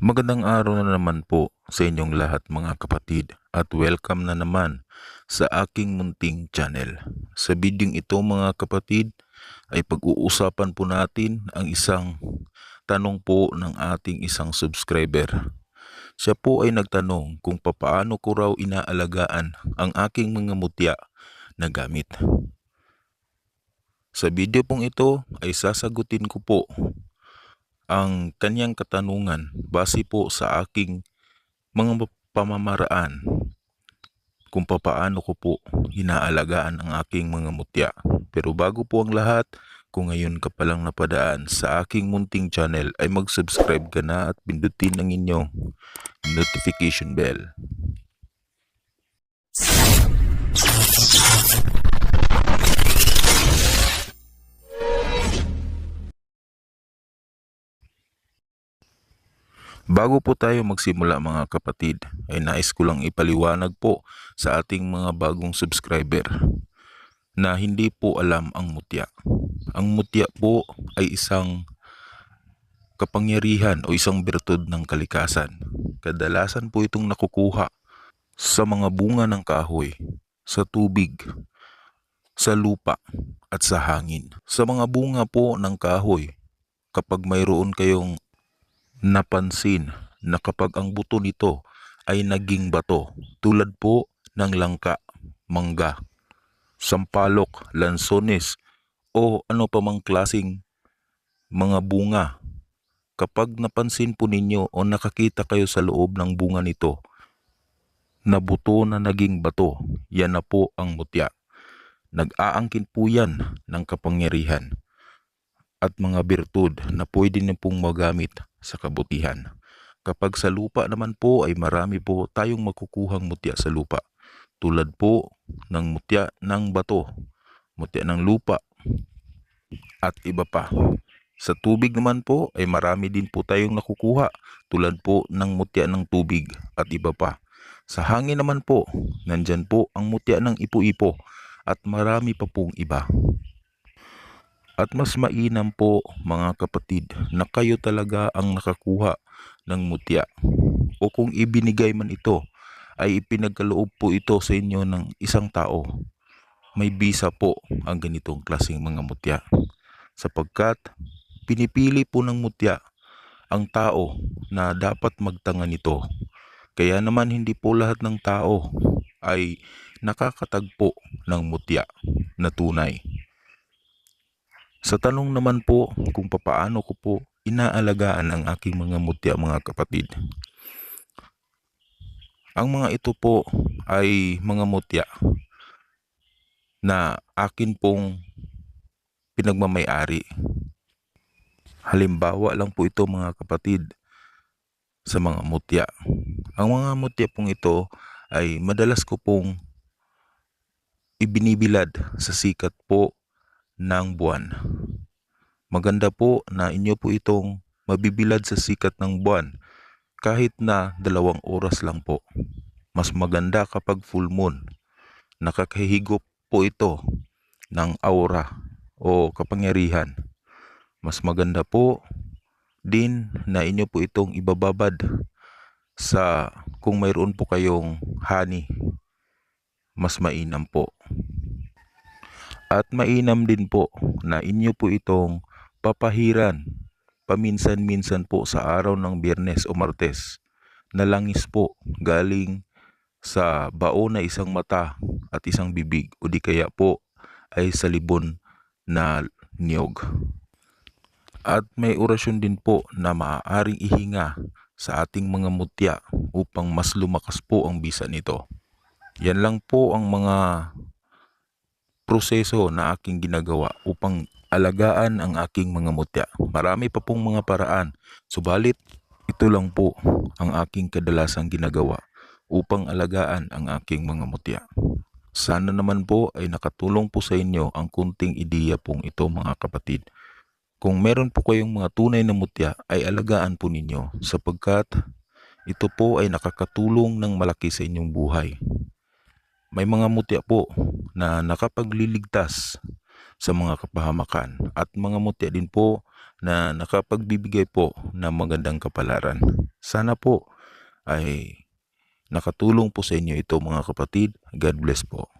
Magandang araw na naman po sa inyong lahat mga kapatid at welcome na naman sa aking munting channel. Sa bidyong ito mga kapatid ay pag-uusapan po natin ang isang tanong po ng ating isang subscriber. Siya po ay nagtanong kung papaano ko raw inaalagaan ang aking mga mutya na gamit. Sa video pong ito ay sasagutin ko po ang kanyang katanungan base po sa aking mga pamamaraan kung papaano ko po inaalagaan ang aking mga mutya. Pero bago po ang lahat, kung ngayon ka palang napadaan sa aking munting channel ay mag-subscribe ka na at pindutin ang inyong notification bell. Bago po tayo magsimula mga kapatid, ay nais ko lang ipaliwanag po sa ating mga bagong subscriber na hindi po alam ang mutya. Ang mutya po ay isang kapangyarihan o isang bertud ng kalikasan. Kadalasan po itong nakukuha sa mga bunga ng kahoy, sa tubig, sa lupa at sa hangin. Sa mga bunga po ng kahoy, kapag mayroon kayong napansin na kapag ang buto nito ay naging bato tulad po ng langka, mangga, sampalok, lansones o ano pa mang klasing mga bunga. Kapag napansin po ninyo o nakakita kayo sa loob ng bunga nito na buto na naging bato, yan na po ang mutya. Nag-aangkin po yan ng kapangyarihan at mga birtud na pwede niyo pong magamit sa kabutihan. Kapag sa lupa naman po ay marami po tayong makukuhang mutya sa lupa. Tulad po ng mutya ng bato, mutya ng lupa, at iba pa. Sa tubig naman po ay marami din po tayong nakukuha tulad po ng mutya ng tubig at iba pa. Sa hangin naman po, nandyan po ang mutya ng ipo-ipo at marami pa pong iba. At mas mainam po mga kapatid na kayo talaga ang nakakuha ng mutya. O kung ibinigay man ito, ay ipinagkaloob po ito sa inyo ng isang tao. May bisa po ang ganitong klaseng mga mutya. Sapagkat pinipili po ng mutya ang tao na dapat magtanga nito. Kaya naman hindi po lahat ng tao ay nakakatagpo ng mutya na tunay. Sa tanong naman po kung papaano ko po inaalagaan ang aking mga mutya mga kapatid. Ang mga ito po ay mga mutya na akin pong pinagmamayari. Halimbawa lang po ito mga kapatid sa mga mutya. Ang mga mutya pong ito ay madalas ko pong ibinibilad sa sikat po ng buwan. Maganda po na inyo po itong mabibilad sa sikat ng buwan kahit na dalawang oras lang po. Mas maganda kapag full moon. Nakakahigop po ito ng aura o kapangyarihan. Mas maganda po din na inyo po itong ibababad sa kung mayroon po kayong honey. Mas mainam po. At mainam din po na inyo po itong papahiran paminsan-minsan po sa araw ng biyernes o martes na langis po galing sa baon na isang mata at isang bibig o di kaya po ay sa libon na niyog. At may orasyon din po na maaaring ihinga sa ating mga mutya upang mas lumakas po ang bisa nito. Yan lang po ang mga proseso na aking ginagawa upang alagaan ang aking mga mutya. Marami pa pong mga paraan, subalit ito lang po ang aking kadalasang ginagawa upang alagaan ang aking mga mutya. Sana naman po ay nakatulong po sa inyo ang kunting ideya pong ito mga kapatid. Kung meron po kayong mga tunay na mutya ay alagaan po ninyo sapagkat ito po ay nakakatulong ng malaki sa inyong buhay. May mga mutya po na nakapagliligtas sa mga kapahamakan at mga mutya din po na nakapagbibigay po ng magandang kapalaran. Sana po ay nakatulong po sa inyo ito mga kapatid. God bless po.